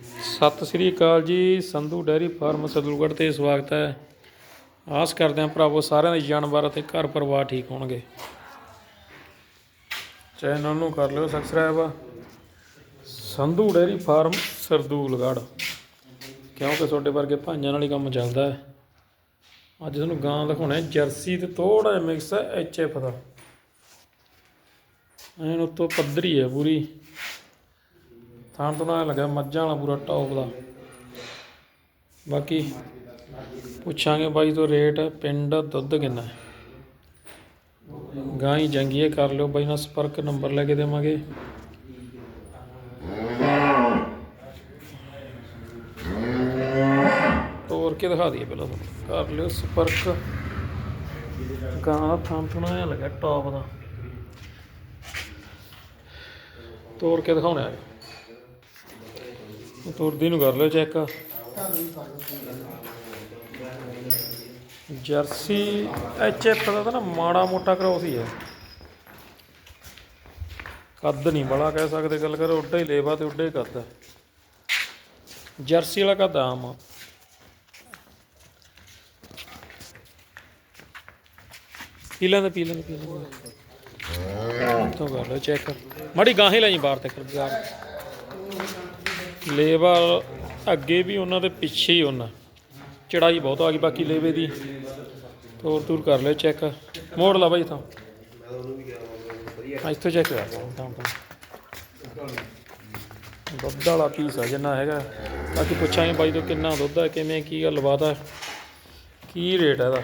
ਸਤਿ ਸ੍ਰੀ ਅਕਾਲ ਜੀ, Sandhu dairy farm ਸਦੂਲਗੜ੍ਹ ਤੇ ਸਵਾਗਤ ਹੈ। ਆਸ ਕਰਦੇ ਹਾਂ ਭਰਾਵੋ ਸਾਰਿਆਂ ਦੇ ਜਾਨਵਰ ਅਤੇ ਘਰ ਪਰਿਵਾਰ ਠੀਕ ਹੋਣਗੇ। ਚੈਨਲ ਨੂੰ ਕਰ ਲਿਓ subscribe Sandhu dairy farm Sardulgarh ਕਿਉਂਕਿ ਤੁਹਾਡੇ ਵਰਗੇ ਭਾਈਆਂ ਨਾਲ ਹੀ ਕੰਮ ਚੱਲਦਾ ਹੈ। ਅੱਜ ਤੁਹਾਨੂੰ ਗਾਂ ਦਿਖਾਉਣਾ ਜਰਸੀ ਤੇ ਥੋੜਾ ਜਿਹਾ ਮਿਕਸ ਹੈ ਐਚ ਐਫ ਦਾ। ਐਨ ਉੱਤੋਂ ਪੱਧਰੀ ਹੈ ਪੂਰੀ। ਥਾਂ ਤੋਂ ਨਾ ਲੱਗਾ ਮੱਝਾਂ ਵਾਲਾ ਪੂਰਾ ਟੌਪ ਦਾ। ਬਾਕੀ ਪੁੱਛਾਂਗੇ ਬਾਈ ਤੋਂ ਰੇਟ, ਪਿੰਡ ਦੁੱਧ ਕਿੰਨਾ ਹੈ? ਗਾਂ ਹੀ ਜੰਗੀਏ ਕਰ ਲਿਓ ਬਾਈ ਨਾਲ ਸੰਪਰਕ, ਨੰਬਰ ਲੈ ਕੇ ਦੇਵਾਂਗੇ। ਤੋਰ ਕੇ ਦਿਖਾ ਦਈਏ ਪਹਿਲਾਂ ਤੁਹਾਨੂੰ? ਕਰ ਲਿਓ ਸੰਪਰਕ। ਗਾਂ ਦਾ ਥਾਂ ਥਣਾ ਨਾ ਲੱਗਾ ਟੌਪ ਦਾ। ਤੋਰ ਕੇ ਦਿਖਾਉਣਾ ਹੈ ਉਹ ਤੁਰਦੀ ਨੂੰ ਕਰ ਲਿਓ ਚੈੱਕ। ਜਰਸੀ ਐਚ ਦਾ ਤਾਂ ਨਾ ਮਾੜਾ ਮੋਟਾ ਕ੍ਰੋਸ ਹੀ ਹੈ। ਕੱਦ ਨਹੀਂ ਬੜਾ ਕਹਿ ਸਕਦੇ, ਗੱਲ ਕਰੋ, ਉੱਡਾ ਹੀ ਲੇਵਾ ਤੇ ਉੱਡਾ ਹੀ ਕੱਦ। ਹੈ ਜਰਸੀ ਵਾਲਾ ਕੱਦ ਆਮ ਆ। ਪੀ ਲੈਂਦੇ ਪੀ ਲੈਂਦੇ ਪੀ ਲੈਂਦੇ ਤੋਂ ਕਰ ਲਓ ਚੈੱਕ। ਮਾੜੀ ਗਾਹੇ ਲਈ ਬਾਹਰ ਤੱਕ ਬਾਜ਼ਾਰ ਲੇਬਰ ਅੱਗੇ ਵੀ ਉਹਨਾਂ ਦੇ ਪਿੱਛੇ ਹੀ ਉਹਨਾਂ। ਚੜਾਈ ਬਹੁਤ ਆ ਗਈ ਬਾਕੀ ਲੇਵੇ ਦੀ। ਤੋਰ ਤੂਰ ਕਰ ਲਿਓ ਚੈੱਕ। ਮੋੜ ਲਾ ਬਾਈ ਤਾਂ ਹਾਂ, ਇੱਥੋਂ ਚੈੱਕ ਕਰ। ਲਓ ਤਾਂ ਦੁੱਧ ਵਾਲਾ ਪੀਸ ਆ ਜਿੰਨਾ ਹੈਗਾ। ਬਾਕੀ ਪੁੱਛਾਂਗੇ ਬਾਈ ਤੋਂ ਕਿੰਨਾ ਦੁੱਧ ਹੈ ਕਿਵੇਂ ਕੀ ਗੱਲਬਾਤ ਹੈ ਕੀ ਰੇਟ ਹੈ ਇਹਦਾ।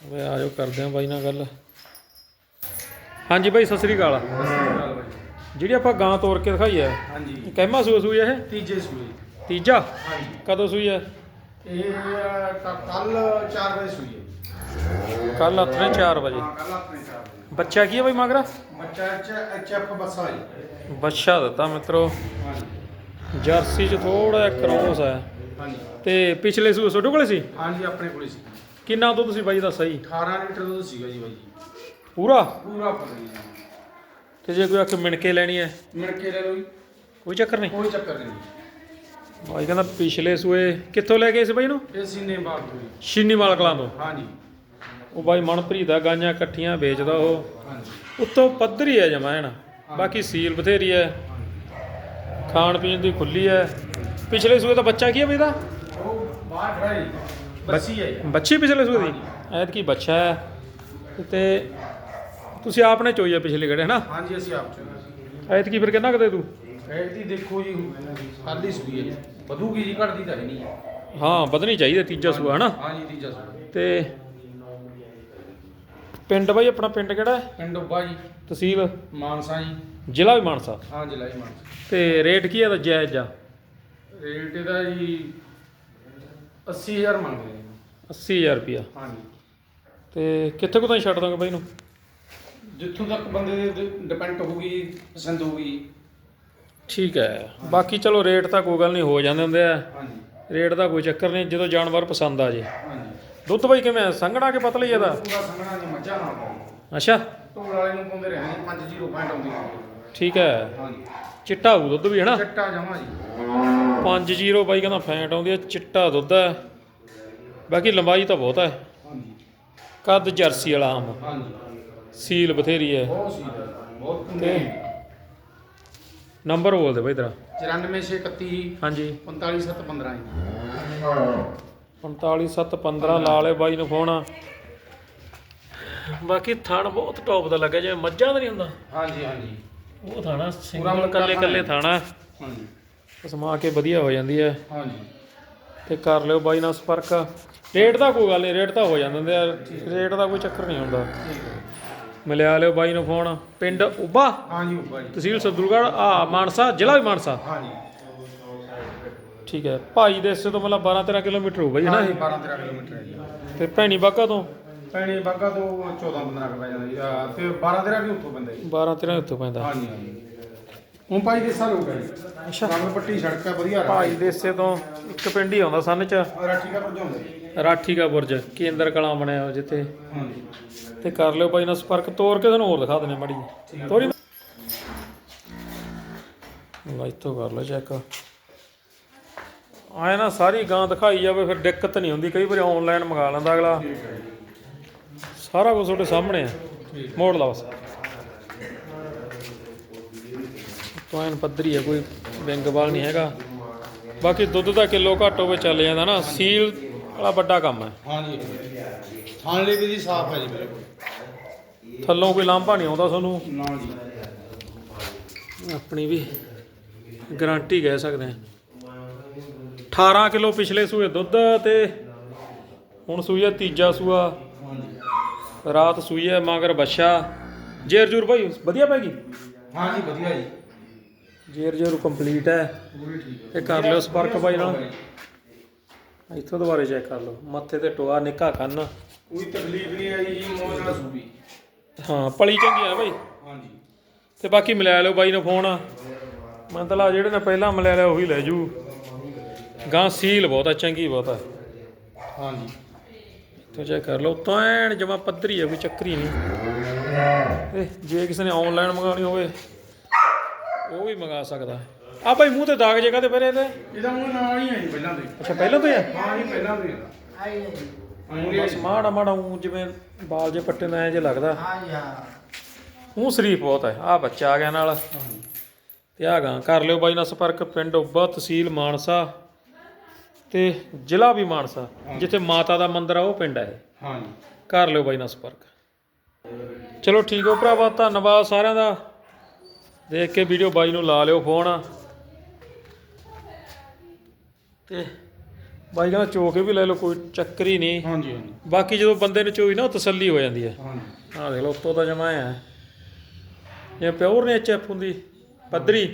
ਵੇ ਆਜੋ ਕਰਦੇ ਹਾਂ ਬਾਈ ਨਾਲ ਗੱਲ। ਹਾਂਜੀ ਬਾਈ, ਸਤਿ ਸ੍ਰੀ ਅਕਾਲ। ਜਿਹੜੀ ਆਪਾਂ ਗਾਂ ਤੋੜ ਕੇ ਦਿਖਾਈ ਹੈ ਹਾਂਜੀ। ਕਹਿਮਾ ਸੂਆ ਸੂਈ ਹੈ ਇਹ? ਤੀਜੇ ਸੂਈ ਤੀਜਾ? ਹਾਂਜੀ। ਕਦੋਂ ਸੂਈ ਹੈ? ਇਹ ਕੱਲ 4 ਵਜੇ ਸੂਈ ਹੈ। ਕੱਲ ਆਪਣੇ 4 ਵਜੇ। ਹਾਂ ਕੱਲ ਆਪਣੇ 4 ਵਜੇ। ਬੱਚਾ ਕੀ ਹੈ ਬਾਈ ਮਗਰਾ? ਬੱਚਾ ਐਚ ਐਫ ਬੱਸਾ ਜੀ ਬੱਚਾ ਦਿੱਤਾ ਮਿੱਤਰੋ। ਹਾਂਜੀ। ਜਰਸੀ ਚ ਥੋੜਾ ਜਿਹਾ ਕ੍ਰੋਸ ਹੈ। ਹਾਂਜੀ। ਤੇ ਪਿਛਲੇ ਸੂਏ ਤੁਹਾਡੇ ਕੋਲੇ ਸੀ? ਹਾਂਜੀ ਆਪਣੇ ਕੋਲੇ ਸੀ। ਕਿੰਨਾ ਤੋਂ ਤੁਸੀਂ ਬਾਈ ਦਾ ਸਹੀ? 18 ਲੀਟਰ ਦੁੱਧ ਸੀਗਾ ਜੀ ਬਾਈ ਜੀ। ਪੂਰਾ? ਪੂਰਾ ਫੁੱਲ ਜੀ। ਤੇ ਜੇ ਕੋਈ ਆਖ ਮਿਣ ਕੇ ਲੈਣੀ ਹੈ? ਮਿਲ ਕੇ ਲੈ ਲਓ ਜੀ। ਕੋਈ ਚੱਕਰ ਨਹੀਂ? ਕੋਈ ਚੱਕਰ ਨਹੀਂ। ਬਾਈ ਕਹਿੰਦਾ ਪਿਛਲੇ ਸੂਏ ਕਿੱਥੋਂ ਲੈ ਗਏ ਸੀ ਬਾਈ ਨੂੰ? ਇਹ ਸੀਨੇ ਬਾਗ ਤੋਂ ਜੀ। ਸ਼ੀਨੀ ਮਾਲਕਲਾਂ ਤੋਂ? ਹਾਂਜੀ। ਉਹ ਬਾਈ ਮਨਪ੍ਰੀਤ ਦਾ ਗਾਈਆਂ ਇਕੱਠੀਆਂ ਵੇਚਦਾ ਉਹ। ਹਾਂਜੀ। ਉੱਤੋਂ ਪੱਧਰੀ ਹੈ ਜਮਾ ਐਨ ਬਾਕੀ ਸੀਲ ਬਥੇਰੀ ਹੈ। ਖਾਣ ਪੀਣ ਦੀ ਖੁੱਲੀ ਹੈ। ਪਿਛਲੇ ਸੂਏ ਦਾ ਬੱਚਾ ਕੀ ਹੈ ਬਈ ਦਾ? ਉਹ ਬਾਹਰ ਖੜਾ ਜੀ। ਬੱਸੀ ਹੈ। ਬੱਚੀ ਪਿਛਲੇ ਸੂਏ ਦੀ? ਐਤਕੀ ਬੱਚਾ ਹੈ। ਤੇ ਤੁਸੀਂ ਆਪਨੇ ਚੋਈ ਹੈ ਪਿਛਲੇ ਗੜੇ ਹਨਾ? ਹਾਂਜੀ ਅਸੀਂ ਆਪ ਚੋਂ ਐਤਕੀ ਫਿਰ ਕਿੰਨਾ ਕਦੇ ਤੂੰ? ਦੀ ਦੇਖੋ ਜੀ ਖਾਲੀ ਸੂਈ ਹੈ ਜੀ। ਵਧੂਗੀ ਜੀ ਘਟਦੀ ਤਾਂ ਹੈ ਨਹੀਂ। ਹਾਂ ਵਧਣੀ ਚਾਹੀਦੀ ਤੀਜਾ ਸੂਆ ਹਨਾ? ਹਾਂਜੀ ਤੀਜਾ ਸੂਆ। ਤੇ ਪਿੰਡ ਬਾਈ ਆਪਣਾ ਪਿੰਡ ਕਿਹੜਾ ਹੈ? ਪਿੰਡ ਉੱਬਾ ਜੀ। ਤਹਿਸੀਲ? ਮਾਨਸਾ ਜੀ। ਜ਼ਿਲ੍ਹਾ ਵੀ ਮਾਨਸਾ? ਹਾਂ ਜ਼ਿਲ੍ਹਾ ਹੀ ਮਾਨਸਾ। ਤੇ ਰੇਟ ਕੀ ਹੈ ਦਾ ਜਾਇਜ਼ ਆ ਰੇਟ ਇਹਦਾ ਜੀ 80000 ਮੰਗਦੇ ਨੇ। 80000 ਰੁਪਿਆ ਹਾਂਜੀ। ਤੇ ਕਿੱਥੇ ਕੁ ਤਾਈਂ ਛੱਡ ਦੋਗੇ ਬਾਈ ਨੂੰ? ਜਿੱਥੋਂ ਤੱਕ ਬੰਦੇ ਦੇ ਡਿਪੈਂਡ ਹੋਊਗੀ ਪਸੰਦ ਹੋਊਗੀ। ਠੀਕ ਹੈ। ਬਾਕੀ ਚਲੋ ਰੇਟ ਤਾਂ ਕੋਈ ਗੱਲ ਨਹੀਂ ਹੋ ਜਾਂਦੇ ਹੁੰਦੇ ਆ। ਹਾਂਜੀ। ਰੇਟ ਦਾ ਕੋਈ ਚੱਕਰ ਨਹੀਂ ਜਦੋਂ ਜਾਨਵਰ ਪਸੰਦ ਆ ਜੇ। ਹਾਂਜੀ। ਦੁੱਧ ਬਾਈ ਕਿਵੇਂ? ਸੰਘਣਾ ਕੇ ਪਤਲਾ ਹੀ ਇਹਦਾ? ਪੂਰਾ ਸੰਗਣਾ ਜੀ ਮੱਝਾਂ ਨਾਲ ਪਾਉਂਦੇ ਅੱਛਾ। ਢੋਲ ਵਾਲੇ ਨੂੰ ਪਾਉਂਦੇ ਰਹੇ ਜੀ 5 ਜ਼ੀਰੋ ਪੁਆਇੰਟ ਆਉਂਦੀ ਸੀ ਠੀਕ ਹੈ। ਹਾਂਜੀ। ਚਿੱਟਾ ਹੋਊ ਦੁੱਧ ਵੀ ਹੈ ਨਾ? ਚੱਟਾ ਜਮਾ ਜੀ। 5-0 ਬਾਈ ਕਹਿੰਦਾ ਫੈਂਟ ਆਉਂਦੀ ਹੈ ਚਿੱਟਾ ਦੁੱਧ ਹੈ। ਬਾਕੀ ਲੰਬਾਈ ਤਾਂ ਬਹੁਤ ਹੈ। ਹਾਂਜੀ। ਕੱਦ ਜਰਸੀ ਵਾਲਾ ਆਮ ਹਾਂਜੀ। ਸੀਲ ਬਥੇਰੀ ਹੈ। ਬਹੁਤ ਸੀ ਬਹੁਤ ਤੇ ਕੁੰਡੇ ਨੰਬਰ ਬੋਲ ਦੇ ਬਾਈ ਤੇਰਾ। 94631 ਹਾਂਜੀ। 45715 ਜੀ। 45715 ਲਾ ਲੈ ਬਾਈ ਨੂੰ ਫੋਨ। ਬਾਕੀ ਥਣ ਬਹੁਤ ਟੌਪ ਦਾ ਲੱਗਾ ਜਿਵੇਂ ਮੱਝਾਂ ਦਾ ਨਹੀਂ ਹੁੰਦਾ। ਹਾਂਜੀ ਹਾਂਜੀ। ਉਹ ਥਾਣਾ ਸਿੰਗਲ ਮੋਟਾ ਕੱਲੇ ਕੱਲੇ ਹੈ। ਥਾਣਾ। ਹਾਂਜੀ। ਸਮਾ ਕੇ ਵਧੀਆ ਹੋ ਜਾਂਦੀ ਹੈ। ਹਾਂਜੀ। ਤੇ ਕਰ ਲਿਓ ਬਾਈ ਨਾਲ ਸੰਪਰਕ। ਰੇਟ ਦਾ ਕੋਈ ਗੱਲ ਨਹੀਂ ਰੇਟ ਤਾਂ ਹੋ ਜਾਂਦੇ ਆ। ਰੇਟ ਦਾ ਕੋਈ ਚੱਕਰ ਨਹੀਂ ਹੁੰਦਾ। ਠੀਕ ਹੈ। ਮਿਲਿਆ ਲਿਓ ਬਾਈ ਨੂੰ ਫੋਨ ਪਿੰਡ ਉਬਾ? ਹਾਂਜੀ ਉੱਬਾ ਜੀ। ਤਹਿਸੀਲ ਸਦੂਲਗੜ੍ਹ ਆ ਮਾਨਸਾ ਜ਼ਿਲ੍ਹਾ ਵੀ ਮਾਨਸਾ? ਹਾਂਜੀ। ਠੀਕ ਹੈ ਭਾਈ ਦੇ ਇਸੇ ਤੋਂ ਮਤਲਬ 12 13 ਕਿਲੋਮੀਟਰ ਹੋਊਗਾ ਜੀ ਨਾ? ਹਾਂਜੀ ਇਹ 12 13 ਕਿਲੋਮੀਟਰ ਹੈ ਜੀ। ਤੇ ਭੈਣੀ ਬਾਗਾ ਤੋਂ? ਪੈਣੀ ਬਾਗਾ ਤੋਂ 14 15 ਕੁ ਪੈ ਜਾਂਦਾ ਜੀ। ਤੇ 12 13 ਵੀ ਉੱਥੋਂ ਪੈਂਦਾ ਜੀ। 12 13 ਉੱਤੋਂ ਪੈਂਦਾ। ਹਾਂਜੀ ਹਾਂਜੀ। ਹੁਣ ਭਾਈ ਦੇ ਸਾਲ ਹੋ ਗਏ ਅੱਛਾ। ਰੰਗ ਪੱਟੀ ਸੜਕ ਹੈ ਵਧੀਆ ਭਾਈ ਦੇ ਇਸੇ ਤੋਂ ਇੱਕ ਪਿੰਡ ਹੀ ਆਉਂਦਾ ਸੰਨ ਚ। ਰਾਠੀ ਕਾ ਭਜਾਉਂਦਾ ਜੀ। ਰਾਠੀ ਕਾ ਬੁਰਜ, ਕੇਂਦਰ ਕਲਾਂ ਬਣਿਆ ਹੋਇਆ ਜਿੱਥੇ। ਹਾਂਜੀ ਤੇ ਕਰ ਲਿਓ ਬਾਈ ਨਾਲ ਸੰਪਰਕ, ਤੋਰ ਕੇ ਤੁਹਾਨੂੰ ਹੋਰ ਦਿਖਾ ਦਿੰਦੇ ਮਾੜੀ ਤੋਰੀ ਲੈ ਇੱਥੋਂ ਕਰ ਲਓ ਚੈੱਕ ਆਏ ਨਾ ਸਾਰੀ ਗਾਂ ਦਿਖਾਈ ਜਾਵੇ, ਫਿਰ ਦਿੱਕਤ ਨਹੀਂ ਹੁੰਦੀ। ਕਈ ਵਾਰੀ ਆਨਲਾਈਨ ਮੰਗਾ ਲੈਂਦਾ ਅਗਲਾ। ਸਾਰਾ ਕੁਝ ਤੁਹਾਡੇ ਸਾਹਮਣੇ ਆ। ਮੋੜ ਲਾ ਬਸ। ਤੋਂ ਪੱਧਰੀ ਹੈ ਕੋਈ ਵਿੰਗ ਵਾਲ ਨਹੀਂ ਹੈਗਾ। ਬਾਕੀ ਦੁੱਧ ਦਾ ਕਿਲੋ ਘੱਟ ਹੋਵੇ ਚੱਲ ਜਾਂਦਾ ਨਾ। ਸੀਲ ਵਾਲਾ ਵੱਡਾ ਕੰਮ ਹੈ। ਹਾਂਜੀ। ਥਾਣ ਲਈ ਵੀ ਜੀ ਸਾਫ਼ ਹੈ ਜੀ ਮੇਰੇ ਕੋਲ। ਥੱਲੋਂ ਕੋਈ ਲਾਂਭਾ ਨਹੀਂ ਆਉਂਦਾ ਤੁਹਾਨੂੰ? ਨਾ ਜੀ। ਆਪਣੀ ਵੀ ਗਾਰੰਟੀ ਕਹਿ ਸਕਦੇ ਹਾਂ। 18 ਕਿਲੋ ਪਿਛਲੇ ਸੂਏ ਦੁੱਧ ਤੇ ਹੁਣ ਸੂਈ ਹੈ ਤੀਜਾ ਸੂਆ। ਰਾਤ ਸੂਈ ਹੈ ਮਗਰ ਬੱਛਾ। ਜੇਰ ਜੂਰ ਭਾਈ ਵਧੀਆ ਪੈ ਗਈ? ਹਾਂਜੀ ਵਧੀਆ ਜੀ। ਜੇਰ ਜੂਰ ਕੰਪਲੀਟ ਹੈ। ਪੂਰੀ ਠੀਕ ਹੈ। ਇਹ ਕਰ ਲਿਓ ਸੰਪਰਕ ਬਾਈ ਨਾਲ। ਇੱਥੋਂ ਦੁਬਾਰੇ ਚੈੱਕ ਕਰ ਲਓ। ਮੱਥੇ ਤੇ ਟੋਆ ਨਿੱਕਾ ਕੰਨ। ਕੋਈ ਤਕਲੀਫ ਨਹੀਂ ਆਈ ਜੀ ਮੌਜ ਨਾਲ ਸੂਬੀ ਹਾਂ ਪਲੀ ਚੰਗੀ ਆ ਬਾਈ। ਹਾਂਜੀ। ਤੇ ਬਾਕੀ ਮਿਲਾ ਲਿਓ ਬਾਈ ਨੂੰ ਫੋਨ। ਮੈਂ ਤਾਂ ਲਾ ਜਿਹੜੇ ਨੇ ਪਹਿਲਾਂ ਮਿਲਾ ਲਿਆ ਉਹੀ ਲੈ ਜੂ। ਗਾਂ ਸੀਲ ਬਹੁਤ ਆ ਚੰਗੀ ਬਹੁਤ ਆ। ਹਾਂਜੀ। ਤੋ ਚੈੱਕ ਕਰ ਲਓ। ਤਾਂ ਐਨ ਜਮਾ ਪੱਧਰੀ ਆ ਕੋਈ ਚੱਕਰੀ ਨਹੀਂ। ਇਹ ਜੇ ਕਿਸੇ ਨੇ ਆਨਲਾਈਨ ਮੰਗਾਉਣੀ ਹੋਵੇ ਉਹ ਵੀ ਮੰਗਾ ਸਕਦਾ। ਆ ਭਾਈ ਮੂੰਹ ਤੇ ਦਾਗ ਜੇ ਕਾਦੇ ਪਰੇ ਤੇ ਇਹਦਾ? ਮੂੰਹ ਨਾਲ ਹੀ ਹੈ ਜੀ ਪਹਿਲਾਂ ਤੋਂ ਹੀ। ਅੱਛਾ ਪਹਿਲਾਂ ਤੋਂ ਹੀ ਆ? ਹਾਂ ਜੀ ਪਹਿਲਾਂ ਤੋਂ ਹੀ ਆ। ਆਉਂਦੀ ਬਸ ਮਾੜਾ ਮਾੜਾ ਊਂ ਜਿਵੇਂ ਬਾਲ ਜੇ ਪੱਟੇ ਨਾਲ ਐ ਜੇ ਲੱਗਦਾ। ਹਾਂ ਉਹ ਸ਼ਰੀਫ ਬਹੁਤ ਹੈ ਆ ਬੱਚਾ ਆ ਗਿਆ ਨਾਲ। ਤੇ ਆ ਗਾਂ ਕਰ ਲਿਓ ਬਾਈ ਨਾਲ ਸੰਪਰਕ ਪਿੰਡ ਉੱਬਾ ਤਹਿਸੀਲ ਮਾਨਸਾ ਤੇ ਜ਼ਿਲ੍ਹਾ ਵੀ ਮਾਨਸਾ ਜਿੱਥੇ ਮਾਤਾ ਦਾ ਮੰਦਿਰ ਆ ਉਹ ਪਿੰਡ ਹੈ ਇਹ। ਹਾਂਜੀ। ਕਰ ਲਿਓ ਬਾਈ ਨਾਲ ਸੰਪਰਕ। ਚਲੋ ਠੀਕ ਹੋ ਭਰਾਵਾ ਧੰਨਵਾਦ ਸਾਰਿਆਂ ਦਾ। ਦੇਖ ਕੇ ਵੀਡੀਓ ਬਾਈ ਨੂੰ ਲਾ ਲਿਓ ਫੋਨ। ਤੇ ਬਾਈ ਕਹਿੰਦਾ ਚੋ ਕੇ ਵੀ ਲੈ ਲਓ ਕੋਈ ਚੱਕਰ ਹੀ ਨਹੀਂ। ਹਾਂਜੀ ਹਾਂਜੀ। ਬਾਕੀ ਜਦੋਂ ਬੰਦੇ ਨੂੰ ਚੋਈ ਨਾ ਉਹ ਤਸੱਲੀ ਹੋ ਜਾਂਦੀ ਹੈ। ਹਾਂਜੀ। ਆਹ ਦੇਖ ਲਓ ਉੱਤੋਂ ਤਾਂ ਜਮਾ ਹੈ। ਇਹ ਪਿਓਰ ਨੇ ਐਚਐਫ ਹੁੰਦੀ ਪੱਧਰੀ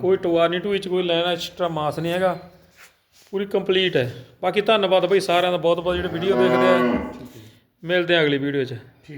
ਕੋਈ ਟੋਆ ਨਹੀਂ ਟੂਈ ਚ ਕੋਈ ਲੈਣਾ ਐਕਸਟਰਾ ਮਾਸ ਨਹੀਂ ਹੈਗਾ। ਪੂਰੀ ਕੰਪਲੀਟ ਹੈ। ਬਾਕੀ ਧੰਨਵਾਦ ਬਈ ਸਾਰਿਆਂ ਦਾ ਬਹੁਤ ਬਹੁਤ ਜਿਹੜੇ ਵੀਡੀਓ ਦੇਖਦੇ ਆ। ਮਿਲਦੇ ਆ ਅਗਲੀ ਵੀਡੀਓ 'ਚ।